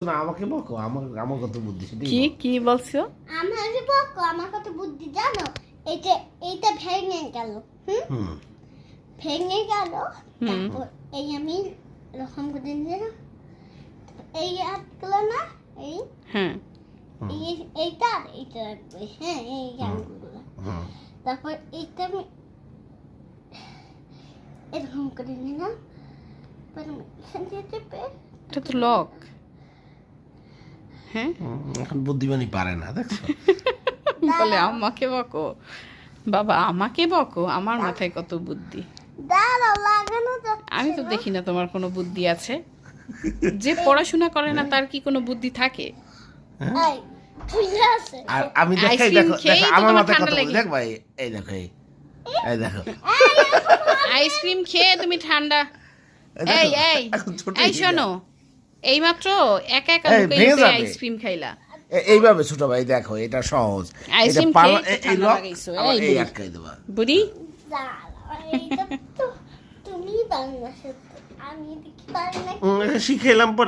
না আমাকে বকো আমার আমার কত বুদ্ধি সেটাই কি কি বলছো? আমার বকো আমার কত বুদ্ধি জানো? এইটা এইটা ভেঙে গেল হুম? হুম। ভেঙে গেল তারপর এই আমি এরকম করে নিলাম এই হাতগুলো না এই হ্যাঁ। এই এইটা আর এইটা রাখবে হ্যাঁ এই হুম। তারপর এইটা আমি এরকম করে নিলাম। এখান দিয়ে এটা তো লক হ্যাঁ? হুম, এখন বুদ্ধিমানই পারে না দেখছ? বলে আমাকে বকো। বাবা আমাকে বকো? আমার মাথায় কত বুদ্ধি? আমি তো দেখি না তোমার কোনো বুদ্ধি আছে। যে পড়াশোনা করে না তার কি কোনো বুদ্ধি থাকে? এই বুঝে আছে। আর আমি দেখাই আইসক্রিম দেখো খেয়েই দেখো তো আমার তোমার মাথায় ঠান্ডা কত লেগে- দেখ ভাই এই দেখো এই এই দেখো। আইসক্রিম খেয়ে তুমি ঠান্ডা। দেখো, এই এই এই শোনো। এইমাত্র একা একা এই, লুকাই ভেঙে লুকাই যাবে। আইসক্রিম খাইলা। এইভাবে ছোট ভাই দেখো এটা সহজ। আইসক্রিম এই লাগাইছো, এই। আটকাই দেবা বুড়ি? তুমি বাংলা আমি দেখি শিখে এলাম পরে।